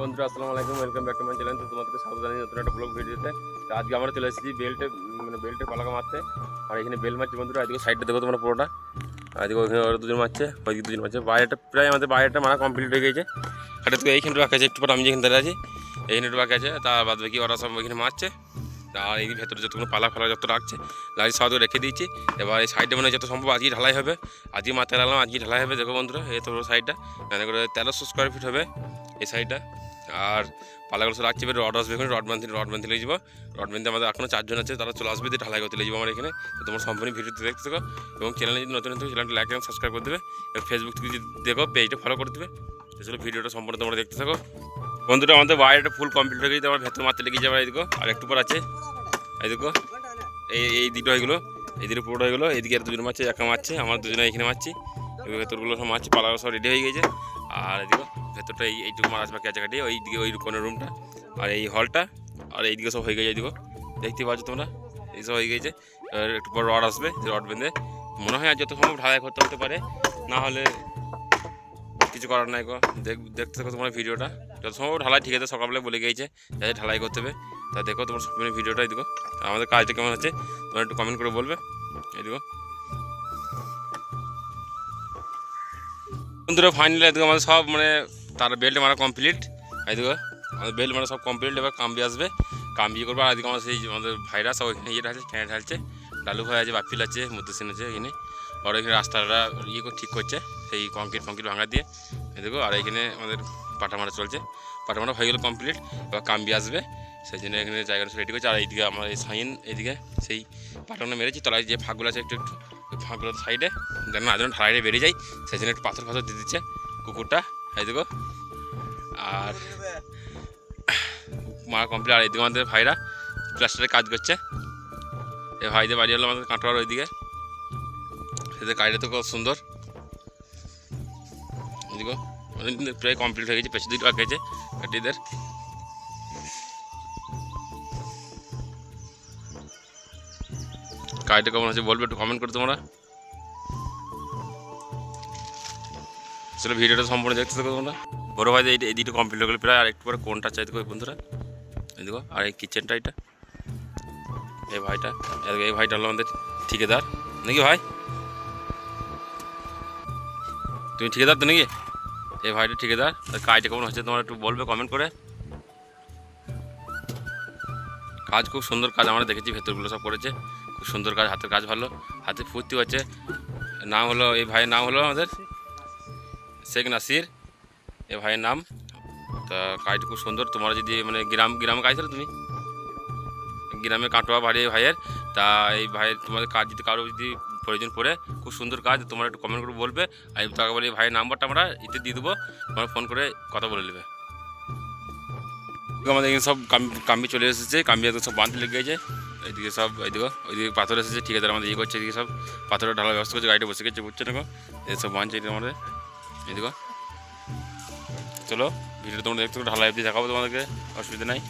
বন্ধুরা, আসসালামু আলাইকুম welcome back to my channel তো তোমাদেরকে স্বাগত জানাই নতুন একটা ব্লগ ভিডিওতে। তো আজকে আমরা চলে এসেছি বেল্টে মানে বেল্টে পালাকা মারতে। আর এখানে বেল মারছে বন্ধুরা আজকে সাইডটা দেখো তোমরা পুরোটা। আজকে ওখানে ওরা দুজন মারছে, ওইদিকে দুজন মারছে। বাইরেটা প্রায় আমাদের বাইরেটা মারা কমপ্লিট হয়ে গেছে। এটা তো এইখানে বাকি আছে, একটু পর আমি যেখানে দাঁড়িয়ে আছি, এইখানে বাকি আছে। তার বাদ বাকি ওরা সব ওইখানে মারছে। আর এই ভেতরে যতগুলো পালা ফালা যত রাখছে গাড়ি সব রেখে দিয়েছি। এবার এই সাইডে মানে যত সম্ভব আজকে ঢালাই হবে। আজকে মাথায় লাগলাম আজকে ঢালাই হবে, দেখো বন্ধুরা, এই তো সাইডটা মানে করে তেরোশো স্কোয়ার ফিট হবে এই সাইডটা আর পালাগুলো সব রাখছি এবার রড আসবে এখানে, রড বান্ধি রড বান্ধি লেগে যাব। রড বান্ধি আমাদের এখনও চারজন আছে, তারা চলে আসবে দিয়ে ঢালাই করতে লেগে যাব আমার এখানে। তো তোমার সম্পূর্ণ ভিডিওতে দেখতে থাকো এবং চ্যানেলে যদি নতুন নতুন চ্যানেলটা লাইক এবং সাবস্ক্রাইব করে দেবে। এবং ফেসবুক থেকে যদি দেখো পেজটা ফলো করে দেবে। এসব ভিডিওটা সম্পূর্ণ তোমরা দেখতে থাকো। বন্ধুরা, আমাদের বাইরেটা ফুল কমপ্লিট হয়ে গেছে আমার ভেতর মারতে লেগে যাবে, এই দেখো। আর একটু পর আছে, এই দেখো। এই এই দিকটা হয়ে গেলো, এই দিকে পুরোটা হয়ে গেলো, এদিকে আর দুজন মারছে, একা মারছে, আমার দুজনে এখানে মারছি। ভেতরগুলো সব মারছি পালাগুলো সব রেডি হয়ে গেছে। আর এদিকে ভেতরটা এই এইটুকু মারাজ বাকি আছে কাটিয়ে ওই দিকে ওই কোনো রুমটা আর এই হলটা আর এইদিকে সব হয়ে গেছে এইদিকে দেখতে পাচ্ছ তোমরা? এই সব হয়ে গেছে। এবার একটু পর রড আসবে রড বেঁধে। মনে হয় আর যত সম্ভব ঢালাই করতে হতে পারে, না হলে কিছু করার নাই গো। দেখ দেখতে থাকো তোমার ভিডিওটা। যত সম্ভব ঢালাই ঠিক আছে সকালবেলা বলে গিয়েছে যাতে ঢালাই করতে হবে। তা দেখো তোমার সম্পূর্ণ ভিডিওটা দেখো। আমাদের কাজটা কেমন হচ্ছে, তোমরা একটু কমেন্ট করে বলবে। এই দেখো। বন্ধুরা ফাইনালি আমাদের সব মানে তার বেল্ট মারা কমপ্লিট এদিকে আমাদের বেল্ট মারা সব কমপ্লিট এবার কাম্বি আসবে। কাম্বি করব আর এদিকে আমার সেই আমাদের ভাইরা সব ওইখানে ইয়ে আছে ক্যানে ঢালছে ডালু ভাই আছে, বাপিল আছে মুদ্দুসিন আছে এখানে। আর এখানে রাস্তাটা ইয়ে ঠিক করছে, সেই কংক্রিট ফংক্রিট ভাঙা দিয়ে। এদিকে আর এখানে আমাদের পাটা মারা চলছে। পাটা মারা হয়ে গেলো কমপ্লিট এবার কাম্বি আসবে। সেই জন্য এখানে জায়গাটা রেডি করছে। আর এইদিকে আমার এই সাইন, এইদিকে সেই পাটানো মেরেছি। তলায় যে ফাঁকগুলো আছে, একটু একটু ওই ফাঁকগুলোর সাইডে যেন যেন ঢালাইয়ে বেরিয়ে যায়। সেই জন্য একটু পাথর ফাথর দিয়ে দিচ্ছে কুকুরটা। এই দেখো। আর মা কমপ্লিট আর এইদিকে আমাদের ভাইরা প্লাস্টারের কাজ করছে। এই ভাইদের বাড়ি হলো আমাদের কাটোয়ার ওইদিকে। সেদের কাজটা তো খুব সুন্দর। এদিকে অনেকদিন প্রায় কমপ্লিট হয়ে গেছে, পেছন দিকে বাকি কাটিদের কাজটা কেমন হচ্ছে বলবে একটু কমেন্ট করে তোমরা। আসলে ভিডিওটা সম্পূর্ণ দেখতে থাকো তোমরা। বড় ভাই, এই দিকটা কমপ্লিট হয়ে গেলো প্রায় আর একটু পরে কোনটা চাই দেখো বন্ধুরা। দেখো, আর এই কিচেনটা এটা। এই ভাইটা এই ভাইটা হলো আমাদের ঠিকাদার। নাকি ভাই? তুমি ঠিকাদার তো নাকি? এই ভাইটা ঠিকাদার। তার কাজটা কেমন হচ্ছে তোমরা একটু বলবে কমেন্ট করে। কাজ খুব সুন্দর কাজ, আমরা দেখেছি ভেতরগুলো সব করেছে। খুব সুন্দর কাজ, হাতের কাজ ভালো। হাতে ফুর্তি হচ্ছে। নাম হলো, এই ভাইয়ের নাম হলো আমাদের শেখ নাসির। এ ভাইয়ের নাম। তা কাজটা খুব সুন্দর। তোমরা যদি মানে গ্রাম, গ্রামে কাজ তুমি? গ্রামে কাটোয়া বাড়ি এই ভাইয়ের। তা এই ভাইয়ের তোমাদের কাজ যদি কারও যদি প্রয়োজন পড়ে, খুব সুন্দর কাজ। তোমরা একটু কমেন্ট করে বলবে। আর তাকে বলে ভাইয়ের নাম্বারটা আমরা ইতে দিয়ে দেবো। তোমরা ফোন করে কথা বলে নেবে। আমাদের এখানে সব কাম- কাম্বি চলে এসেছে। কাম্বি একদম সব বাঁধতে লেগে গেছে। এইদিকে সব এইদিকে ওইদিকে পাথর এসেছে। ঠিক আছে, আমাদের ইয়ে করছে এদিকে সব। পাথরের ঢালার ব্যবস্থা করছে, গাড়িটা বসে গেছে বুঝছে না এই সব বাঁধছে আমাদের। এদিকে চলো ভিডিও তোমরা দেখতে ঢালাই অবধি দেখাবো তোমাদেরকে অসুবিধা নাই।